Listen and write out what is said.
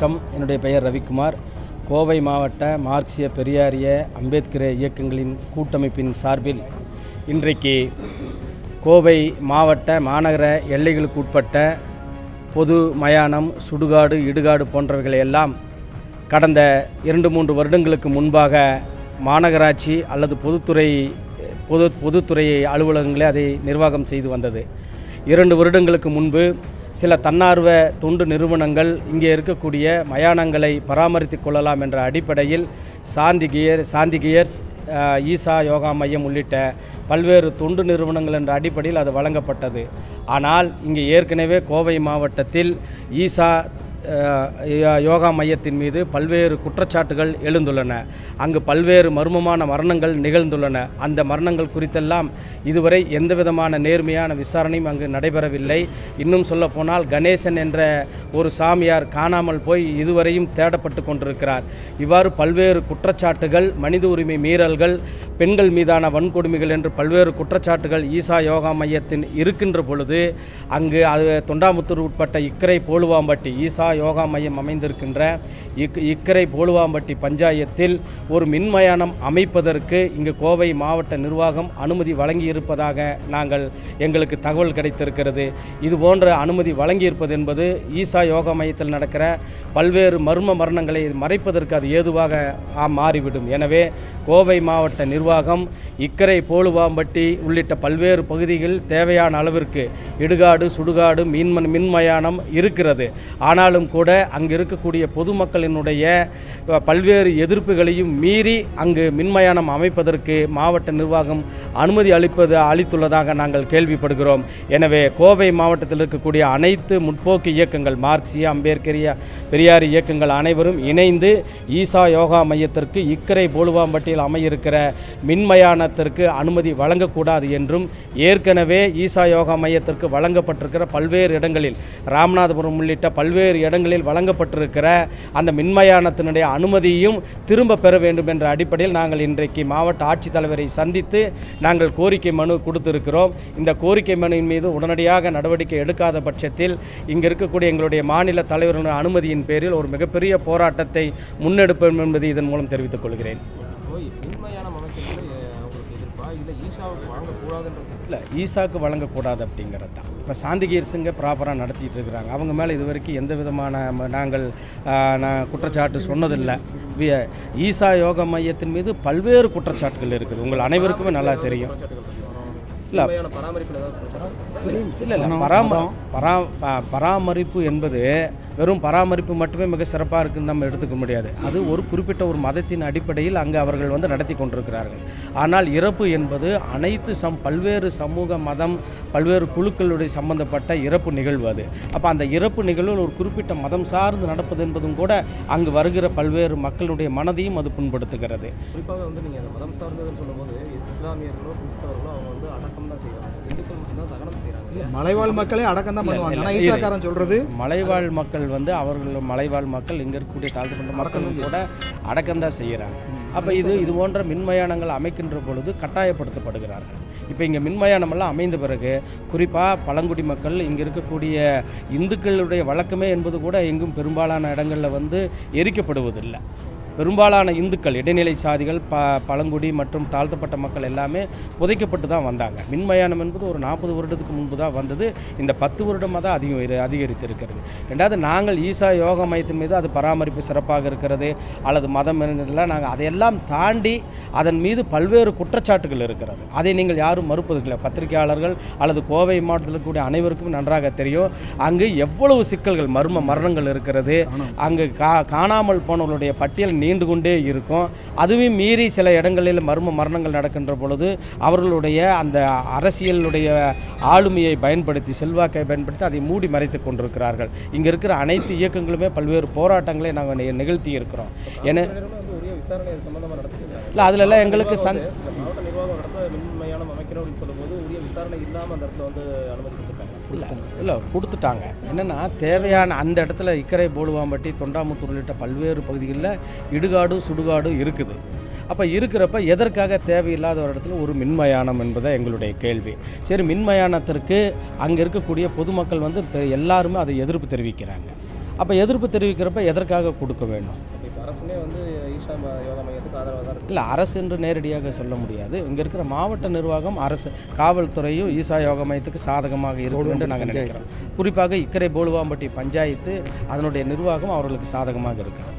வணக்கம். என்னுடைய பெயர் ரவிக்குமார். கோவை மாவட்ட மார்க்சிய பெரியாரிய அம்பேத்கர இயக்கங்களின் கூட்டமைப்பின் சார்பில் இன்றைக்கு கோவை மாவட்ட மாநகர எல்லைகளுக்கு உட்பட்ட பொது மயானம் சுடுகாடு இடுகாடு போன்றவைகளை எல்லாம் கடந்த இரண்டு மூன்று வருடங்களுக்கு முன்பாக மாநகராட்சி அல்லது பொதுத்துறை பொது பொதுத்துறை அலுவலகங்களே அதை நிர்வாகம் செய்து வந்தது. இரண்டு வருடங்களுக்கு முன்பு சில தன்னார்வ தொண்டு நிறுவனங்கள் இங்கே இருக்கக்கூடிய மயானங்களை பராமரித்துக் கொள்ளலாம் என்ற அடிப்படையில் சாந்தி கியர் சாந்தி கியர்ஸ் ஈசா யோகா மையம் உள்ளிட்ட பல்வேறு தொண்டு நிறுவனங்கள் என்ற அடிப்படையில் அது வழங்கப்பட்டது. ஆனால் இங்கே ஏற்கனவே கோவை மாவட்டத்தில் ஈசா யோகா மையத்தின் மீது பல்வேறு குற்றச்சாட்டுகள் எழுந்துள்ளன. அங்கு பல்வேறு மர்மமான மரணங்கள் நிகழ்ந்துள்ளன. அந்த மரணங்கள் குறித்தெல்லாம் இதுவரை எந்தவிதமான நேர்மையான விசாரணையும் அங்கு நடைபெறவில்லை. இன்னும் சொல்லப்போனால் கணேசன் என்ற ஒரு சாமியார் காணாமல் போய் இதுவரையும் தேடப்பட்டு கொண்டிருக்கிறார். இவ்வாறு பல்வேறு குற்றச்சாட்டுகள் மனித உரிமை மீறல்கள் பெண்கள் மீதான வன்கொடுமைகள் என்று பல்வேறு குற்றச்சாட்டுகள் ஈசா யோகா மையத்தின் இருக்கின்ற பொழுது அங்கு அது தொண்டாமுத்தூர் உட்பட்ட இக்கரை போலுவாம்பட்டி ஈசா யோகா மையம் அமைந்திருக்கின்ற இக் இக்கரை போலுவாம்பட்டி பஞ்சாயத்தில் ஒரு மின்மயானம் அமைப்பதற்கு இங்கு கோவை மாவட்ட நிர்வாகம் அனுமதி வழங்கியிருப்பதாக நாங்கள் எங்களுக்கு தகவல் கிடைத்திருக்கிறது. இது போன்ற அனுமதி வழங்கியிருப்பது என்பது ஈசா யோகா மையத்தில் நடக்கிற பல்வேறு மர்ம மரணங்களை மறைப்பதற்கு அது ஏதுவாக மாறிவிடும். எனவே கோவை மாவட்ட நிர்வாகம் இக்கரை போலுவாம்பட்டி உள்ளிட்ட பல்வேறு பகுதிகளில் தேவையான அளவிற்கு இடுகாடு சுடுகாடு மின்ம மின்மயானம் இருக்கிறது. ஆனாலும் கூட அங்கு இருக்கக்கூடிய பொதுமக்களினுடைய பல்வேறு எதிர்ப்புகளையும் மீறி அங்கு மின்மயானம் அமைப்பதற்கு மாவட்ட நிர்வாகம் அனுமதி அளிப்பது அளித்துள்ளதாக நாங்கள் கேள்விப்படுகிறோம். எனவே கோவை மாவட்டத்தில் இருக்கக்கூடிய அனைத்து முற்போக்கு இயக்கங்கள் மார்க்சிய அம்பேத்கரிய பெரியார் இயக்கங்கள் அனைவரும் இணைந்து ஈசா யோகா மையத்திற்கு இக்கரை போலுவாம்பட்டியில் அமையிருக்கிற மின்மயானத்திற்கு அனுமதி வழங்கக்கூடாது என்றும் ஏற்கனவே ஈசா யோகா மையத்திற்கு வழங்கப்பட்டிருக்கிற பல்வேறு இடங்களில் ராமநாதபுரம் உள்ளிட்ட பல்வேறு இடங்களில் வழங்கப்பட்டிருக்கிற அந்த மின்மயானத்தினுடைய அனுமதியும் திரும்ப பெற வேண்டும் என்ற அடிப்படையில் நாங்கள் இன்றைக்கு மாவட்ட ஆட்சித்தலைவரை சந்தித்து நாங்கள் கோரிக்கை மனு கொடுத்திருக்கிறோம். இந்த கோரிக்கை மனுவின் மீது உடனடியாக நடவடிக்கை எடுக்காத பட்சத்தில் இங்கு இருக்கக்கூடிய எங்களுடைய மாநில தலைவர்களின் அனுமதியின் பேரில் ஒரு மிகப்பெரிய போராட்டத்தை முன்னெடுப்போம் என்பதை இதன் மூலம் தெரிவித்துக் கொள்கிறேன். இல்லை ஈஷாவுக்கு வழங்கக்கூடாதுன்றது. இல்லை ஈசாக்கு வழங்கக்கூடாது அப்படிங்கிறது தான். இப்போ சாந்திகீர்ஸுங்க ப்ராப்பராக நடத்திட்டு இருக்கிறாங்க. அவங்க மேலே இது வரைக்கும் எந்த விதமான நாங்கள் நான் குற்றச்சாட்டு சொன்னதில்லை. ஈசா யோக மையத்தின் மீது பல்வேறு குற்றச்சாட்டுகள் இருக்குது. உங்கள் அனைவருக்குமே நல்லா தெரியும். இல்ல. இல்லை இல்லை. பராம பரா ப- பராமரிப்பு என்பது வெறும் பராமரிப்பு மட்டுமே மிக சிறப்பாக இருக்குன்னு நம்ம எடுத்துக்க முடியாது. அது ஒரு குறிப்பிட்ட ஒரு மதத்தின் அடிப்படையில் அங்கே அவர்கள் வந்து நடத்தி கொண்டிருக்கிறார்கள். ஆனால் இறப்பு என்பது அனைத்து சம் பல்வேறு சமூக மதம் பல்வேறு குழுக்களுடைய சம்பந்தப்பட்ட இறப்பு நிகழ்வு அது. அப்போ அந்த இறப்பு நிகழ்வில் ஒரு குறிப்பிட்ட மதம் சார்ந்து நடப்பது என்பதும் கூட அங்கு வருகிற பல்வேறு மக்களுடைய மனதையும் அது புண்படுத்துகிறது. குறிப்பாக வந்து நீங்கள் அந்த மதம் சார்ந்ததுன்னு சொல்லும்போது இஸ்லாமியர்களோ கிறிஸ்தவர்களோ அவங்க வந்து அடக்கம் தான் செய்வாங்க. இந்துக்கள் மட்டும்தான் தகனம் செய்கிறாங்க மலைவாழ் மக்களே அடக்கம் தான் பண்ணுவாங்க. ஆனால் ஈசாக்காரன் சொல்றது? மலைவாழ் மக்கள் வந்து அவர்கள் மலைவாழ் மக்கள் இங்கே இருக்கக்கூடிய தாழ்த்தப்பட்ட மக்களும் கூட அடக்கம்தான் செய்கிறாங்க அப்போ இது இது போன்ற மின்மயானங்கள் அமைக்கின்ற பொழுது கட்டாயப்படுத்தப்படுகிறார்கள். இப்போ இங்கே மின்மயானமெல்லாம் அமைந்த பிறகு குறிப்பாக பழங்குடி மக்கள் இங்கே இருக்கக்கூடிய இந்துக்களுடைய வழக்கமே என்பது கூட எங்கும் பெரும்பாலான இடங்களில் வந்து எரிக்கப்படுவதில்லை. பெரும்பாலான இந்துக்கள் இடைநிலை சாதிகள் ப பழங்குடி மற்றும் தாழ்த்தப்பட்ட மக்கள் எல்லாமே புதைக்கப்பட்டு தான் வந்தாங்க. மின்மயானம் என்பது ஒரு நாற்பது வருடத்துக்கு முன்பு தான் வந்தது. இந்த பத்து வருடமாக தான் அதிகம் இரு- அதிகரித்து இருக்கிறது ரெண்டாவது நாங்கள் ஈசா யோகா மையத்தின் மீது அது பராமரிப்பு சிறப்பாக இருக்கிறது அல்லது மதம் எல்லாம் நாங்கள் அதையெல்லாம் தாண்டி அதன் மீது பல்வேறு குற்றச்சாட்டுகள் இருக்கிறது. அதை நீங்கள் யாரும் மறுப்பதில்லை. பத்திரிகையாளர்கள் அல்லது கோவை மாவட்டத்தில் இருக்கக்கூடிய அனைவருக்கும் நன்றாக தெரியும். அங்கு எவ்வளவு சிக்கல்கள் மர்ம மரணங்கள் இருக்கிறது. அங்கு கா காணாமல் போனவர்களுடைய பட்டியல் நீண்டு கொண்டே இருக்கும். அதுவும் மீறி சில இடங்களில் மர்ம மரணங்கள் நடக்கின்ற பொழுது அவர்களுடைய அந்த அரசியலுடைய ஆளுமையை பயன்படுத்தி செல்வாக்கை பயன்படுத்தி அதை மூடி மறைத்து கொண்டிருக்கிறார்கள். இங்கே இருக்கிற அனைத்து இயக்கங்களுமே பல்வேறு போராட்டங்களை நாங்கள் நிகழ்த்தி இருக்கிறோம். என இல்லை அதிலெல்லாம் எங்களுக்கு சந் இந்த மாவட்ட நிர்வாகம் மின்மயானம் அப்படின்னு சொல்லும்போது உரிய விசாரணை இல்லாமல் அந்த இடத்துல வந்து அனுமதி கொடுத்துருக்காங்க இல்லை இல்லை கொடுத்துட்டாங்க. என்னென்னா தேவையான அந்த இடத்துல இக்கரை போலுவாம்பட்டி தொண்டாமுத்தூர் உள்ளிட்ட பல்வேறு பகுதிகளில் இடுகாடு சுடுகாடு இருக்குது. அப்போ இருக்கிறப்ப எதற்காக தேவையில்லாத ஒரு இடத்துல ஒரு மின்மயானம் என்பதை எங்களுடைய கேள்வி. சரி மின்மயானத்திற்கு அங்கே இருக்கக்கூடிய பொதுமக்கள் வந்து எல்லாருமே அதை எதிர்ப்பு தெரிவிக்கிறாங்க. அப்போ எதிர்ப்பு தெரிவிக்கிறப்ப எதற்காக கொடுக்க வேண்டும்? அரசுமே வந்து ஈஷா யோகா மையத்துக்கு ஆதரவாக தான் இல்லை அரசு என்று நேரடியாக சொல்ல முடியாது. இங்கே இருக்கிற மாவட்ட நிர்வாகம் அரசு காவல்துறையும் ஈஷா யோகா மையத்துக்கு சாதகமாக இருக்கும் என்று நாங்கள் நினைக்கிறோம். குறிப்பாக இக்கரை போலுவாம்பட்டி பஞ்சாயத்து அதனுடைய நிர்வாகம் அவர்களுக்கு சாதகமாக இருக்கிறது.